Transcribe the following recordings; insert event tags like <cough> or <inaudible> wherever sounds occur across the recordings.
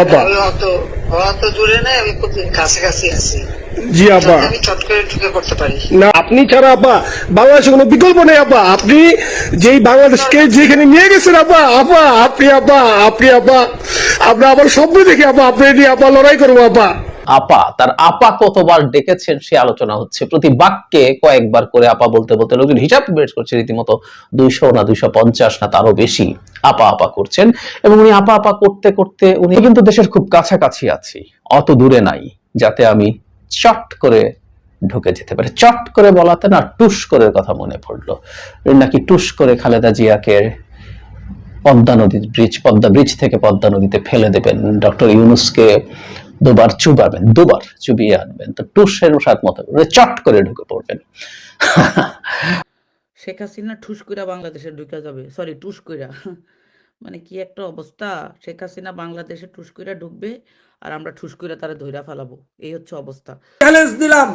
আপা জি আপা আপনি ছাড়া আপা বাংলাদেশে কোনো বিকল্প নেই আপা আপনি যেই বাংলাদেশকে যেখানে নিয়ে গেছেন আপা আপা আপনি আপা আপনি আপা আমরা আবার স্বপ্ন দেখি আপা আপনি নিয়ে আপা লড়াই করব আপা আপা, তার আপা কতবার ডেকেছেন সে আলোচনা হচ্ছে। প্রতি বাক্যে কয়েকবার করে আপা বলতে বলতে লোকজন হিসাব বের করছে, রীতিমতো দুইশো না দুইশো পঞ্চাশ না তারও বেশি আপা আপা করছেন। এবং উনি আপা আপা করতে করতে উনি কিন্তু দেশের খুব কাছাকাছি আছি, অত দূরে নাই, যাতে আমি চট করে ঢুকে যেতে পারে। চট করে বলাতে না, টুস করে কথা মনে পড়ল। নাকি টুস করে খালেদা জিয়াকে পদ্মা নদীর ব্রিজ পদ্মা ব্রিজ থেকে পদ্মা নদীতে ফেলে দেবেন। ডক্টর ইউনুসকে দুবার চুবাবেন দুবার চুবিয়ে আনবেন। তো টুসের সাত মতো করে চট করে ঢুকে পড়বেন। <laughs> শেখ হাসিনা ঠুস কইরা বাংলাদেশে ঢুকে যাবে। সরি টুস কইরা। <laughs> মানে কি একটা অবস্থা? শেখ হাসিনা বাংলাদেশে টুস কইরা ঢুকবে আর আমরা ঠুস কইরা তারা ধইরা ফেলাবো। এই হচ্ছে অবস্থা। চ্যালেঞ্জ দিলাম।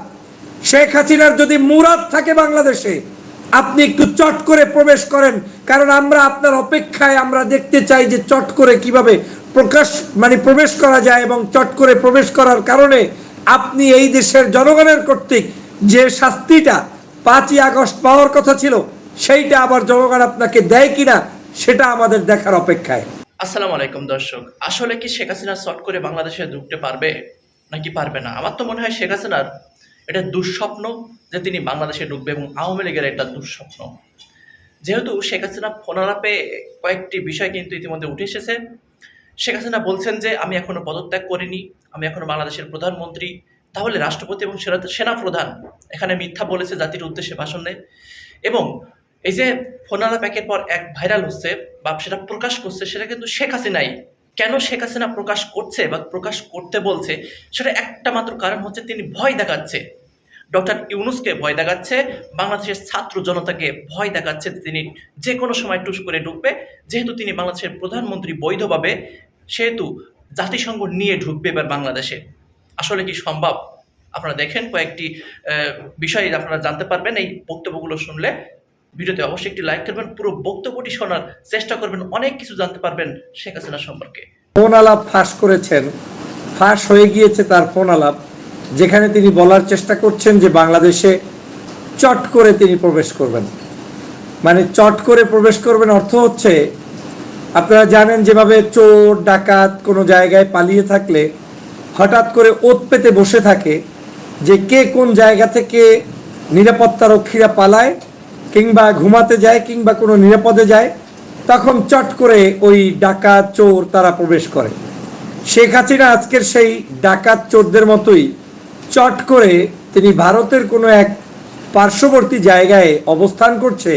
শেখ হাসিনার যদি মুরাদ থাকে বাংলাদেশে আপনি একটু চট করে প্রবেশ করেন। কারণ আমরা আপনার অপেক্ষায় আমরা দেখতে চাই যে চট করে কীভাবে প্রকাশ মানে প্রবেশ করা যায় এবং চট করে প্রবেশ করার কারণে আপনি এই দেশের জনগণের কর্তৃক যে শাস্তিটা পাঁচই আগস্ট পাওয়ার কথা ছিল, সেইটা আবার জনগণ আপনাকে দেয় কিনা, সেটা আমাদের দেখার অপেক্ষায়। আসসালামু আলাইকুম দর্শক, আসলে কি শেখ হাসিনা শর্ট করে বাংলাদেশে ঢুকতে পারবে, নাকি পারবে না? আমার তো মনে হয় শেখ হাসিনার এটা দুঃস্বপ্ন যে তিনি বাংলাদেশে ঢুকবে এবং আওয়ামী লীগের একটা দুঃস্বপ্ন। যেহেতু শেখ হাসিনা ফোনালাপে কয়েকটি বিষয় কিন্তু ইতিমধ্যে উঠে এসেছে শেখ হাসিনা বলছেন যে, আমি এখনও পদত্যাগ করিনি, আমি এখনও বাংলাদেশের প্রধানমন্ত্রী। তাহলে রাষ্ট্রপতি এবং সেনা প্রধান এখানে মিথ্যা বলেছে, জাতির উদ্দেশ্যে ভাষণ এবং এই যে ফোনালা প্যাকের পর এক ভাইরাল হচ্ছে বা সেটা প্রকাশ করছে, সেটা কিন্তু শেখ হাসিনাই। কেন শেখ হাসিনা প্রকাশ করছে বা প্রকাশ করতে বলছে, সেটা একটা মাত্র কারণ হচ্ছে তিনি ভয় দেখাচ্ছে। ডক্টর ইউনুসকে ভয় দেখাচ্ছে, বাংলাদেশের ছাত্র জনতাকে ভয় দেখাচ্ছে তিনি যে কোনো সময় টুস করে ঢুকবে। যেহেতু তিনি বাংলাদেশের প্রধানমন্ত্রী বৈধভাবে, সেহেতু জাতিসংঘ নিয়ে ঢুকবে এবার বাংলাদেশে। আসলে কি সম্ভব? আপনারা দেখেন কয়েকটি বিষয় আপনারা জানতে পারবেন। এই বক্তব্যগুলো শুনলে ভিডিওতে অবশ্যই একটি লাইক করবেন, পুরো বক্তব্যটি শোনার চেষ্টা করবেন, অনেক কিছু জানতে পারবেন শেখ হাসিনা সম্পর্কে। ফোন আলাপ ফাঁস করেছেন। ফাঁস হয়ে গিয়েছে তার ফোন আলাপ। যেখানে তিনি বলার চেষ্টা করছেন যে বাংলাদেশে চট করে তিনি প্রবেশ করবেন। মানে চট করে প্রবেশ করবেন অর্থ হচ্ছে, আপনারা জানেন যেভাবে চোর, ডাকাত কোনো জায়গায় পালিয়ে থাকলে হঠাৎ করে ওত পেতে বসে থাকে যে কে কোন জায়গা থেকে নিরাপত্তা রক্ষীরা পালায়, কিংবা ঘুমাতে যায় কিংবা কোনো নিরাপদে যায়, তখন চট করে ওই ডাকাত, চোর তারা প্রবেশ করে। শেখ হাসিনা আজকের সেই ডাকাত, চোরদের মতোই চট করে তিনি ভারতের কোনো এক পার্শ্ববর্তী জায়গায় অবস্থান করছে,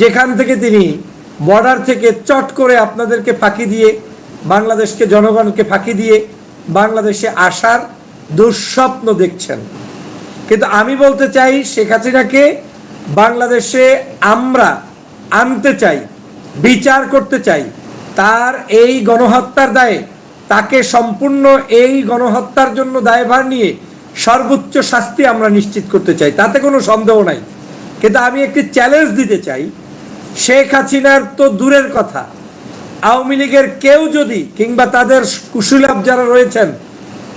যেখান থেকে তিনি বর্ডার থেকে চট করে আপনাদেরকে ফাঁকি দিয়ে, বাংলাদেশকে, জনগণকে ফাঁকি দিয়ে বাংলাদেশে আসার দুঃস্বপ্ন দেখছেন। কিন্তু আমি বলতে চাই, শেখ হাসিনাকে বাংলাদেশে আমরা আনতে চাই, বিচার করতে চাই, তার এই গণহত্যার দায়ে, তাকে সম্পূর্ণ এই গণহত্যার জন্য দায়ভার নিয়ে সর্বোচ্চ শাস্তি আমরা নিশ্চিত করতে চাই, তাতে কোনো সন্দেহ নাই। কিন্তু আমি একটি চ্যালেঞ্জ দিতে চাই, শেখ হাসিনার তো দূরের কথা। আওয়ামী লীগের কেউ যদি কিংবা তাদের কুশুলাভ যারা রয়েছেন,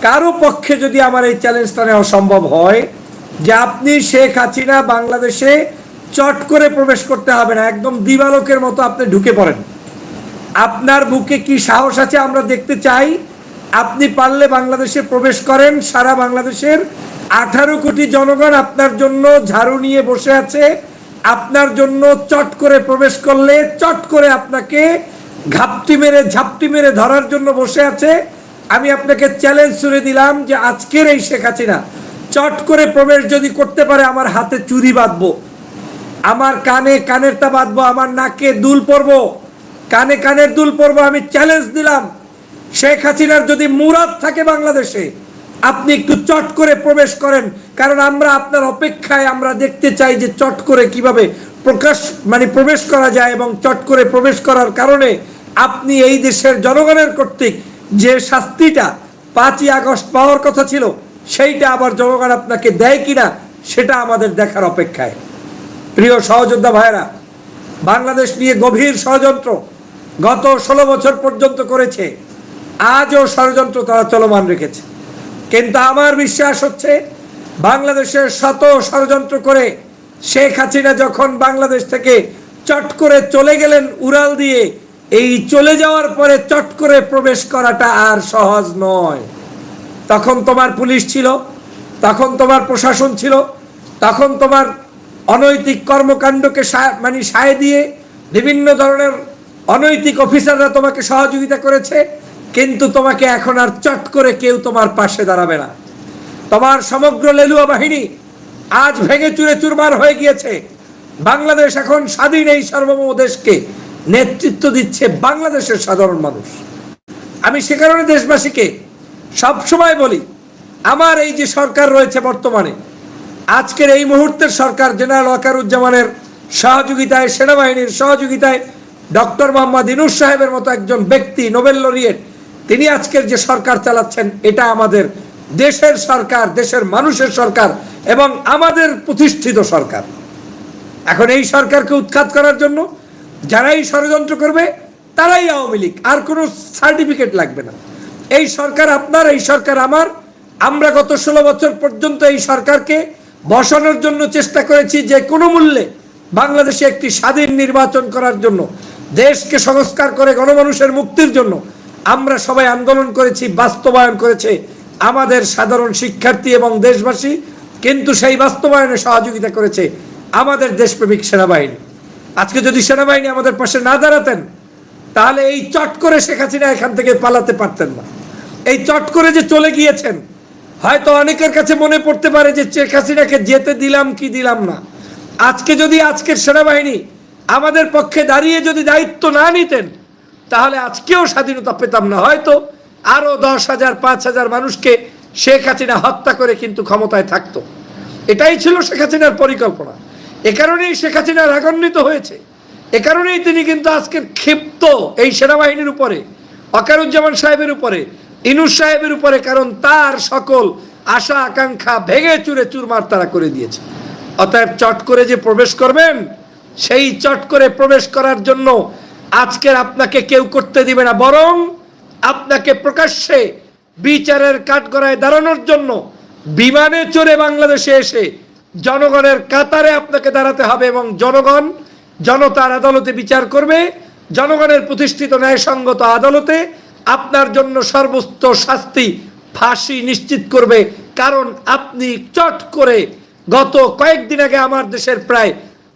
কারও পক্ষে যদি আমার এই চ্যালেঞ্জটা নেওয়া সম্ভব হয়, যে আপনি শেখ হাসিনা বাংলাদেশে চট করে প্রবেশ করতে হবে না, একদম দিবালোকের মতো আপনি ঢুকে পড়েন। আপনার বুকে কি সাহস আছে আমরা দেখতে চাই? আপনি পারলে বাংলাদেশে প্রবেশ করেন। সারা বাংলাদেশের আঠারো কোটি জনগণ আপনার জন্য ঝাড়ু নিয়ে বসে আছে। আপনার জন্য চট করে প্রবেশ করলে চট করে আপনাকে ঘাপটি মেরে, ঝাপটি মেরে ধরার জন্য বসে আছে। আমি আপনাকে চ্যালেঞ্জ ছুড়ে দিলাম যে আজকের এই শেখ হাসিনা চট করে প্রবেশ যদি করতে পারে, আমার হাতে চুরি বাঁধবো। আমার কানে কানের তা বাঁধবো, আমার নাকে দুল পরবো। কানে কানের দুল পরবো, আমি চ্যালেঞ্জ দিলাম। শেখ হাসিনার যদি মুরাদ থাকে বাংলাদেশে, আপনি একটু চট করে প্রবেশ করেন, কারণ আমরা আপনার অপেক্ষায়, আমরা দেখতে চাই যে চট করে কীভাবে প্রকাশ মানে প্রবেশ করা যায় এবং চট করে প্রবেশ করার কারণে আপনি এই দেশের জনগণের কর্তৃক যে শাস্তিটা পাঁচই আগস্ট পাওয়ার কথা ছিল, সেইটা আবার জনগণ আপনাকে দেয় কিনা, সেটা আমাদের দেখার অপেক্ষায়। প্রিয় সহযোদ্ধা ভাইরা বাংলাদেশ নিয়ে গভীর ষড়যন্ত্র গত ষোলো বছর পর্যন্ত করেছে। আজও ষড়যন্ত্র তারা চলমান রেখেছে। কিন্তু আমার বিশ্বাস হচ্ছে, বাংলাদেশের শত ষড়যন্ত্র করে শেখ হাসিনা যখন বাংলাদেশ থেকে চট করে চলে গেলেন উড়াল দিয়ে, এই চলে যাওয়ার পরে চট করে প্রবেশ করাটা আর সহজ নয়। তখন তোমার পুলিশ ছিল, তখন তোমার প্রশাসন ছিল, তখন তোমার অনৈতিক কর্মকাণ্ডকে মানে সায় দিয়ে বিভিন্ন ধরনের অনৈতিক অফিসাররা তোমাকে সহযোগিতা করেছে কিন্তু তোমাকে এখন আর চট করে কেউ তোমার পাশে দাঁড়াবে না। তোমার সমগ্র লেলুয়া বাহিনী আজ ভেঙে চুরে চুরমার হয়ে গিয়েছে। বাংলাদেশ এখন স্বাধীন এই সার্বভৌম দেশকে নেতৃত্ব দিচ্ছে বাংলাদেশের সাধারণ মানুষ। আমি সে কারণে দেশবাসীকে সবসময় বলি, আমার এই যে সরকার রয়েছে বর্তমানে, আজকের এই মুহূর্তের সরকার জেনারেল ওয়াকারুজ্জামানের সহযোগিতায়, সেনাবাহিনীর সহযোগিতায় ডক্টর মোহাম্মদ ইনুস সাহেবের মতো একজন ব্যক্তি, নোবেল লরিয়েট তিনি আজকের যে সরকার চালাচ্ছেন, এটা আমাদের দেশের সরকার, দেশের মানুষের সরকার এবং আমাদের প্রতিষ্ঠিত সরকার। এখন এই সরকারকে উৎখাত করার জন্য যারাই ষড়যন্ত্র করবে, তারাই আওয়ামী লীগ, আর কোনো সার্টিফিকেট লাগবে না। এই সরকার আপনার, এই সরকার আমার। আমরা গত ষোলো বছর পর্যন্ত এই সরকারকে বসানোর জন্য চেষ্টা করেছি যে কোনো মূল্যে বাংলাদেশে একটি স্বাধীন নির্বাচন করার জন্য, দেশকে সংস্কার করে গণমানুষের মুক্তির জন্য আমরা সবাই আন্দোলন করেছি, বাস্তবায়ন করেছে আমাদের সাধারণ শিক্ষার্থী এবং দেশবাসী, কিন্তু সেই বাস্তবায়নে সহযোগিতা করেছে আমাদের দেশপ্রেমিক সেনাবাহিনী। আজকে যদি সেনাবাহিনী আমাদের পাশে না দাঁড়াতেন, তাহলে এই চট করে শেখ হাসিনা এখান থেকে পালাতে পারতেন না। এই চট করে যে চলে গিয়েছেন, হয়তো অনেকের কাছে মনে পড়তে পারে যে শেখ হাসিনাকে যেতে দিলাম কি দিলাম না। আজকে যদি আজকের সেনাবাহিনী আমাদের পক্ষে দাঁড়িয়ে যদি দায়িত্ব না নিতেন তাহলে আজকেও স্বাধীনতা পেতাম না। হয়তো আরও দশ হাজার, পাঁচ হাজার মানুষকে শেখ হাসিনা হত্যা করে কিন্তু ক্ষমতায় থাকতো। এটাই ছিল শেখ হাসিনার পরিকল্পনা। এ কারণেই শেখ হাসিনা রাগান্বিত হয়েছে। এ কারণেই তিনি কিন্তু আজকের ক্ষিপ্ত এই সেনাবাহিনীর উপরে, অকারুজ্জামান সাহেবের উপরে, ইনুস সাহেবের উপরে, কারণ তার সকল আশা, আকাঙ্ক্ষা ভেঙে চুরে চুরমার তারা করে দিয়েছে। অতএব চট করে যে প্রবেশ করবেন, সেই চট করে প্রবেশ করার জন্য আজকের আপনাকে কেউ করতে দিবে না, বরং আপনাকে প্রকাশ্যে বিচারের কাঠগড়ায় দাঁড়ানোর জন্য বিমানে চড়ে বাংলাদেশে এসে জনগণের কাতারে আপনাকে দাঁড়াতে হবে এবং জনগণ, জনতার আদালতে বিচার করবে, জনগণের প্রতিষ্ঠিত ন্যায়সঙ্গত আদালতে আপনার জন্য সর্বোচ্চ শাস্তি, ফাঁসি নিশ্চিত করবে। কারণ আপনি চট করে গত কয়েকদিন আগে আমার দেশের প্রায়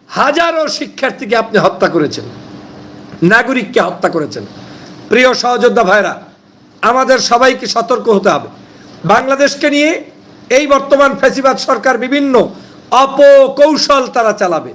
হাজারো শিক্ষার্থীকে আপনি হত্যা করেছেন। নাগরিককে হত্যা করেছেন। প্রিয় সহযোদ্ধা ভাইরা আমাদের সবাইকে সতর্ক হতে হবে। বাংলাদেশকে নিয়ে এই বর্তমান ফেসিবাদ সরকার বিভিন্ন অপকৌশল তারা চালাবে।